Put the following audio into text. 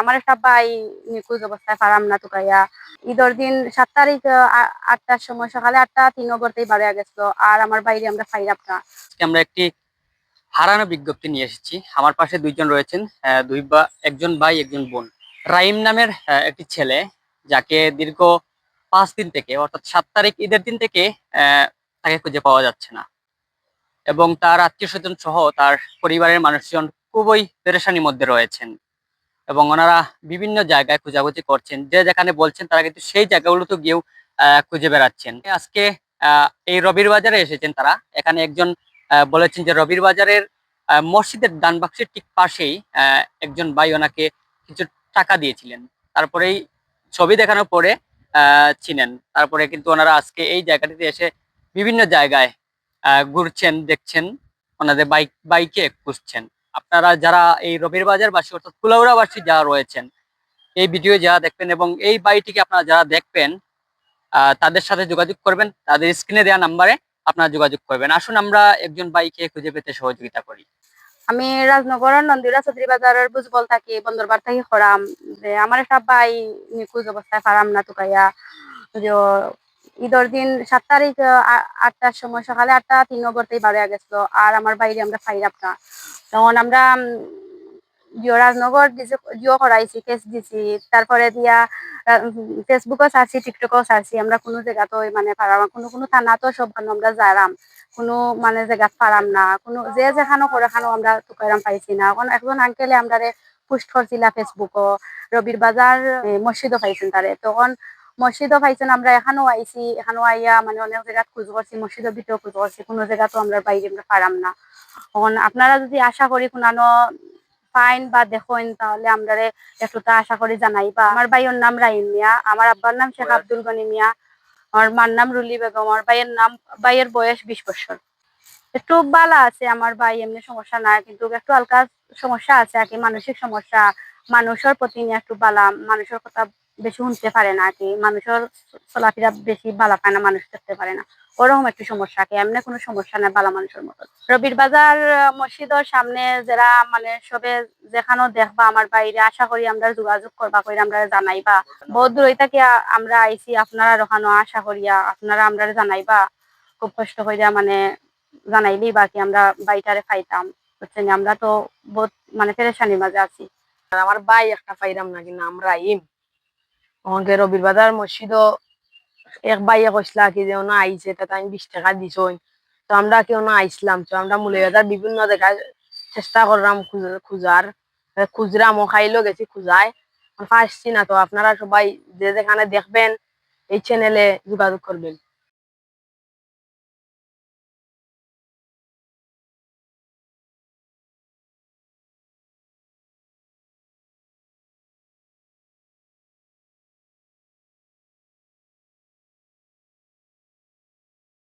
আমার একটা ভাই নিখোঁজ অবস্থায়, পারাম না তুকাইয়া ঈদের দিন সাত তারিখ আটটার সময় সকালে আটটা, তিন ওভারতেই বাড়িয়া গেছিল। আর আমার বাইরে আমরা ফাইরাম না। আমরা একটি হারানো বিজ্ঞপ্তি নিয়ে এসেছি। আমার পাশে দুইজন রয়েছেন দুই বা, একজন ভাই, একজন বোন। রাইম নামের একটি ছেলে, যাকে দীর্ঘ পাঁচ দিন থেকে, অর্থাৎ সাত তারিখ ঈদের দিন থেকে তাকে খুঁজে পাওয়া যাচ্ছে না। এবং তার আত্মীয় স্বজন সহ তার পরিবারের মানুষজন খুবই পেরেশানির মধ্যে রয়েছেন। এবং ওনারা বিভিন্ন জায়গায় খোঁজাখুঁজি করছেন। যে যেখানে বলছেন তারা কিন্তু সেই জায়গাগুলোতে গিয়েও খুঁজে বেড়াচ্ছেন। আজকে এই রবির বাজারে এসেছেন তারা। এখানে একজন বলেছেন যে রবির বাজারের মসজিদের ডান বাক্সের ঠিক পাশেই একজন ভাই ওনাকে কিছু টাকা দিয়েছিলেন। তারপরেই ছবি দেখানোর পরে চিনেন তারপরে কিন্তু ওনারা আজকে এই জায়গাটিতে এসে বিভিন্ন জায়গায় ঘুরছেন, দেখছেন। ওনাদের বাইক, বাইকে খুঁজছেন। আপনারা যারা এই রবির বাজারবাসী অর্থাৎ কুলাউড়াবাসী যারা রয়েছেন, এই ভিডিও যারা দেখবেন এবং এই বাড়িটিকে আপনারা যারা দেখবেন তাদের সাথে যোগাযোগ করবেন, তাদের স্ক্রিনে দেওয়া নাম্বারে আপনারা যোগাযোগ করবেন। আসুন আমরা একজন বাইকে খুঁজে পেতে সহযোগিতা করি। আমি রাজনগরের নন্দিরা, চৌধুরী বাজারের বুজবল থাকি বন্দরবার থাকি, খরাম। যে আমার একটা ভাই নিখোঁজ অবস্থায় পারাম না, তুকাইয়া। ঈদের দিন সাত তারিখ আটটার সময় সকালে আটটা, তিন ওভারতেই বাড়িয়া গেছিল আর আমার বাইরে আমরা ফাইরাম না। তখন আমরা জিও রাজনগর জিও করাইছি কেস দিছি। তারপরে দিয়া ফেসবুকও ছাড়ছি টিকটকও ছাড়ছি আমরা কোনো জায়গাতে মানে পারাম কোনো কোনো থানা তো সব আমরা যারাম কোনো মানে জায়গা পারাম না। কোনো যে যেখানো করে খানো আমরা তুকাইরাম পাইছি না। এখন একজন আঙ্কেলে আমরা পোস্ট করছিলা ফেসবুকও। রবির বাজার মসজিদও পাইছেন তারে। তখন মসজিদও পাইছেন আমরা এখানেও আইছি এখানেও আইয়া মানে অনেক জায়গা খোঁজ করছি মসজিদের ভিতরেও খোঁজ করছি কোনো জায়গা তো আমরা বাইরে আমরা পারাম না। এখন আপনারা যদি আশা করি কোনানো ফাইন বা দেখেন তাহলে আমরা একটু তা আশা করি জানাইবা। আমার ভাইয়ের নাম রাহিম মিয়া আমার আব্বার নাম শেখ আব্দুল গনি মিয়া আমার মার নাম রুলি বেগম আমার ভাইয়ের নাম ভাইয়ের বয়স বিশ বছর। একটু বালা আছে আমার ভাই এমনি সমস্যা নাই কিন্তু একটু হালকা সমস্যা আছে আর কি মানসিক সমস্যা মানুষের প্রতি নিয়ে একটু বালা মানুষের কথা বেশি শুনতে পারে না কি। মানুষের চলাফেরা বেশি বালা পায় না, মানুষ দেখতে পারে না। ওরকম একটু সমস্যা কি? এমনি কোনো সমস্যা নাই বালা মানুষের মতো। রবির বাজার মসজিদের সামনে যারা মানে সবে যেখানেও দেখবা, আমার বাইরে আশা করি আমরা যোগাযোগ করবা করে আমরা জানাইবা। বহুত দূর থেকে আমরা আইছি, আপনারা ওখানে আশা করিয়া, আপনারা আমরা জানাইবা। খুব কষ্ট করিয়া মানে জানাইলেই বাকি আমরা বাইটারে পাইতাম। বুঝছেন আমরা তো বহুত মানে পেরেশানির মাঝে আছি। আমার ভাই একটা পাইরাম না কিনা আমরা ইম আমাকে রবির বাজার মসজিদ এক বাইয়ে কইসলা কি যে ওনা আইছে তাতে আমি বিশ টাকা দিছই। তো আমরা কেউ না আইসলাম তো আমরা মুলে বাজার বিভিন্ন জায়গায় চেষ্টা করলাম খুঁজ- খুঁজার। এ খুচরাম ও খাইলো, গেছি খুঁজায়। পাচ্ছি না, তো আপনারা সবাই যে যেখানে দেখবেন এই চ্যানেলে যোগাযোগ করবেন।